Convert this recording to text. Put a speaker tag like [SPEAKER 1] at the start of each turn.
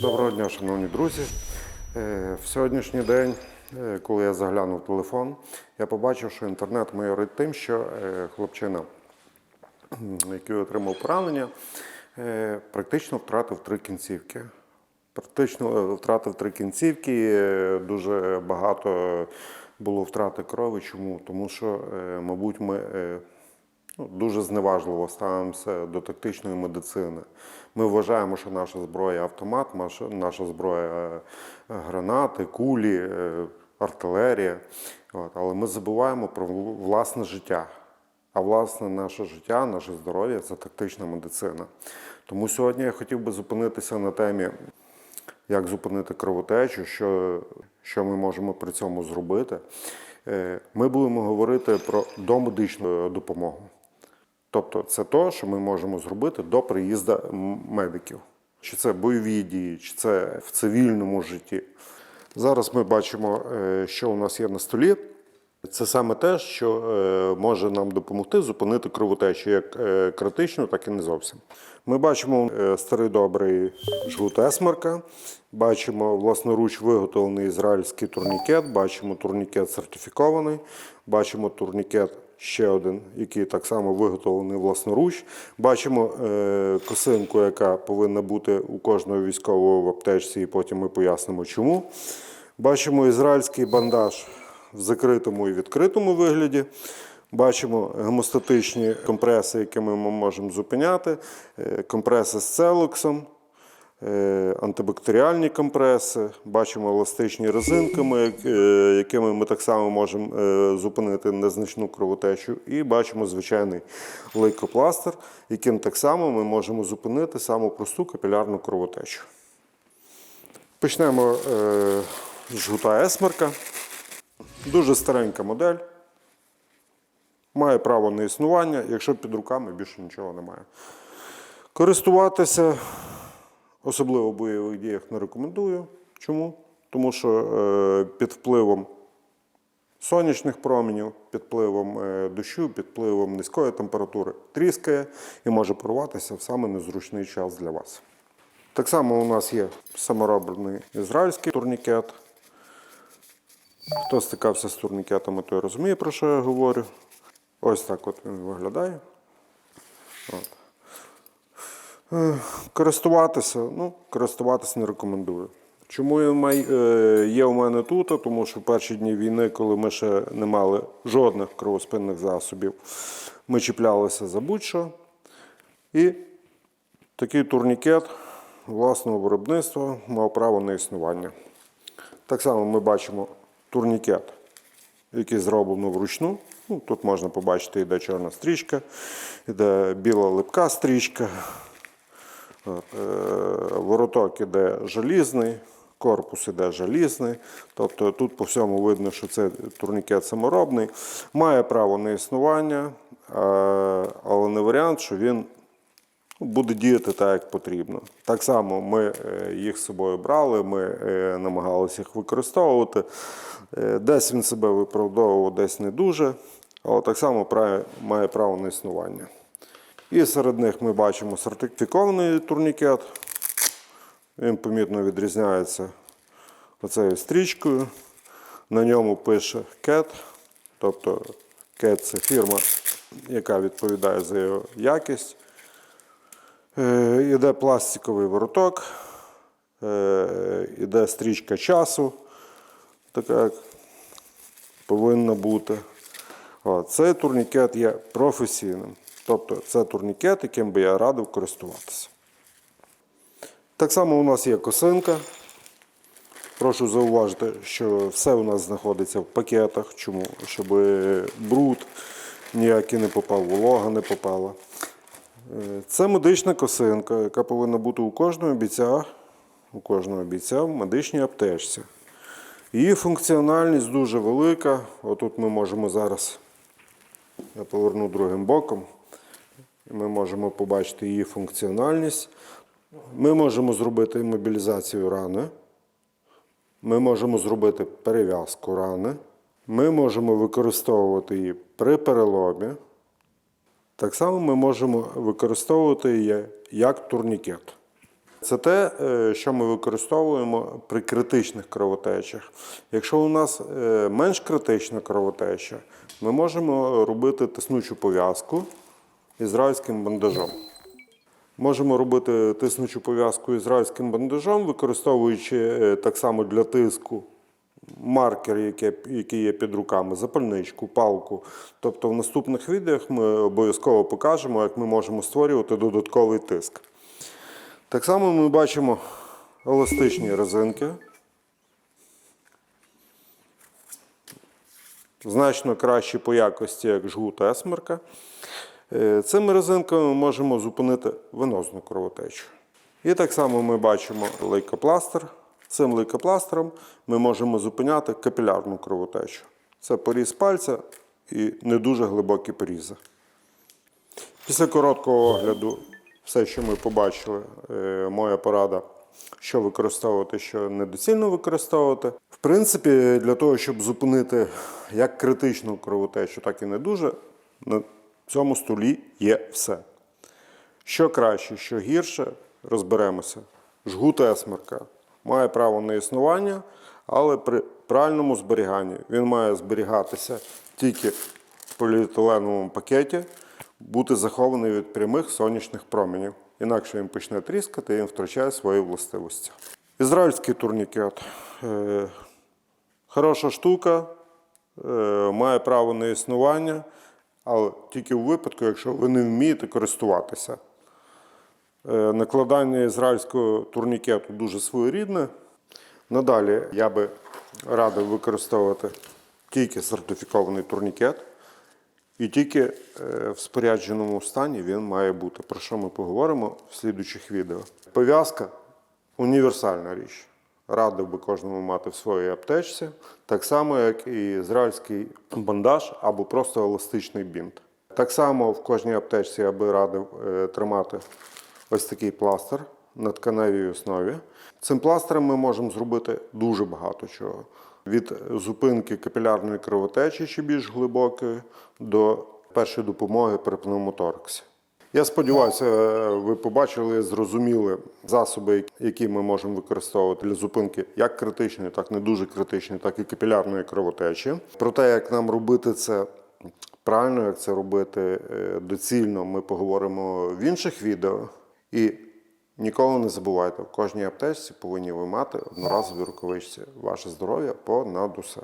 [SPEAKER 1] Доброго дня, шановні друзі. Е, В сьогоднішній день, е, коли я заглянув телефон, я побачив, що інтернет майорить тим, що е, хлопчина, який отримав поранення, практично втратив три кінцівки. Практично втратив три кінцівки, дуже багато було втрати крові. Чому? Тому що, мабуть, ми ну, дуже зневажливо ставимося до тактичної медицини. Ми вважаємо, що наша зброя автомат, наша, зброя е, гранати, кулі, е, артилерія. От. Але ми забуваємо про власне життя. А власне наше життя, наше здоров'я це тактична медицина. Тому сьогодні я хотів би зупинитися на темі, як зупинити кровотечу, що, що ми можемо при цьому зробити. Е, Ми будемо говорити про домедичну допомогу. Тобто це те, що ми можемо зробити до приїзду медиків. Чи це бойові дії, чи це в цивільному житті. Зараз ми бачимо, е, що у нас є на столі. Це саме те, що е, може нам допомогти зупинити кровотечу як е, критичну, так і не зовсім. Ми бачимо старий добрий жгут есмарка, бачимо власноруч виготовлений ізраїльський турнікет, бачимо турнікет сертифікований, бачимо турнікет ще один, який так само виготовлений власноруч. Бачимо е, косинку, яка повинна бути у кожного військового в аптечці, і потім ми пояснимо чому. Бачимо ізраїльський бандаж в закритому і відкритому вигляді. Бачимо гемостатичні компреси, якими ми можемо зупиняти, е, компреси з целоксом, антибактеріальні компреси, бачимо еластичні резинками, як- е, якими ми так само можемо е, зупинити незначну кровотечу. І бачимо звичайний лейкопластир, яким так само ми можемо зупинити саму просту капілярну кровотечу. Почнемо е, з жгута есмерка. Дуже старенька модель. Має право на існування, якщо під руками більше нічого немає. Користуватися, особливо в бойових діях, не рекомендую. Чому? Тому що е, під впливом сонячних променів, під впливом е, дощу, під впливом низької температури тріскає і може порватися в саме незручний час для вас. Так само у нас є саморобний ізраїльський турнікет. Хто стикався з турнікетами, той розуміє, про що я говорю. Ось так от він виглядає. От. Е, Користуватися, ну, користуватися не рекомендую. Чому е, є у мене тут? Тому що в перші дні війни, коли ми ще не мали жодних кровоспинних засобів, ми чіплялися за будь-що. І такий турнікет власного виробництва мав право на існування. Так само ми бачимо турнікет, який зроблено вручну. Ну, тут можна побачити, йде чорна стрічка, йде біла липка стрічка. Е, Вороток іде желізний, корпус іде желізний. Тобто тут по всьому видно, що це турнікет саморобний. Має право на існування, е, але не варіант, що він буде діяти так, як потрібно. Так само ми е, їх з собою брали, ми намагалися їх використовувати. Десь він себе виправдовував, десь не дуже, але так само має право на існування. І серед них ми бачимо сертифікований турнікет. Він помітно відрізняється оцею стрічкою. На ньому пише CAT, тобто CAT це фірма, яка відповідає за його якість. Е, Іде пластиковий вороток, е, іде стрічка часу, така як повинна бути. Цей турнікет є професійним. Тобто це турнікет, яким би я радив користуватися. Так само у нас є косинка. Прошу зауважити, що все у нас знаходиться в пакетах. Чому? Щоб бруд ніякий не попав, волога не попала. Е, Це медична косинка, яка повинна бути у кожного бійця, у кожного бійця в медичній аптечці. Її функціональність дуже велика. Отут ми можемо зараз, я поверну другим боком, ми можемо побачити її функціональність. Ми можемо зробити мобілізацію рани. Ми можемо зробити перев'язку рани. Ми можемо використовувати її при переломі. Так само ми можемо використовувати її як турнікет. Це те, е, що ми використовуємо при критичних кровотечах. Якщо у нас е, менш критична кровотеча, ми можемо робити тиснучу пов'язку ізраїльським бандажом. Можемо робити тиснучу пов'язку ізраїльським бандажом, використовуючи е, так само для тиску маркер, який є під руками, запальничку, палку. Тобто в наступних відео ми обов'язково покажемо, як ми можемо створювати додатковий тиск. Так само ми бачимо еластичні резинки. Значно кращі по якості, як жгут есмерка. Е, Цими резинками ми можемо зупинити венозну кровотечу. І так само ми бачимо лейкопластир. Цим лейкопластером ми можемо зупиняти капілярну кровотечу. Це поріз пальця і не дуже глибокі порізи. Після короткого огляду, все, що ми побачили, е, моя порада, що використовувати, що недоцільно використовувати. В принципі, для того, щоб зупинити як критичну кровотечу, так і не дуже, на цьому столі є все. Що краще, що гірше, розберемося. Жгут есмерка має право на існування, але при правильному зберіганні він має зберігатися тільки в поліетиленовому пакеті, бути захований від прямих сонячних променів. Інакше він почне тріскати і він втрачає свої властивості. Ізраїльський турнікет. Е, Хороша штука, е, має право на існування, але тільки у випадку, якщо ви не вмієте користуватися. Е, Накладання ізраїльського турнікету дуже своєрідне. Надалі я би радив використовувати тільки сертифікований турнікет, і тільки е, в спорядженому стані він має бути. Про що ми поговоримо в слідучих відео. Пов'язка універсальна річ. Радив би кожному мати в своїй аптечці, так само, як і ізраїльський бандаж або просто еластичний бінт. Так само в кожній аптечці я би радив е, тримати ось такий пластир на тканевій основі. Цим пластирем ми можемо зробити дуже багато чого. Від зупинки капілярної кровотечі чи більш глибокої до першої допомоги при пневмотораксі. Я сподіваюся, ви побачили, зрозуміли засоби, які ми можемо використовувати для зупинки як критичної, так не дуже критичної, так і капілярної кровотечі. Про те, як нам робити це правильно, як це робити е, доцільно, ми поговоримо в інших відео. І ніколи не забувайте, в кожній аптечці повинні ви мати одноразові рукавичці. Ваше здоров'я понад усе.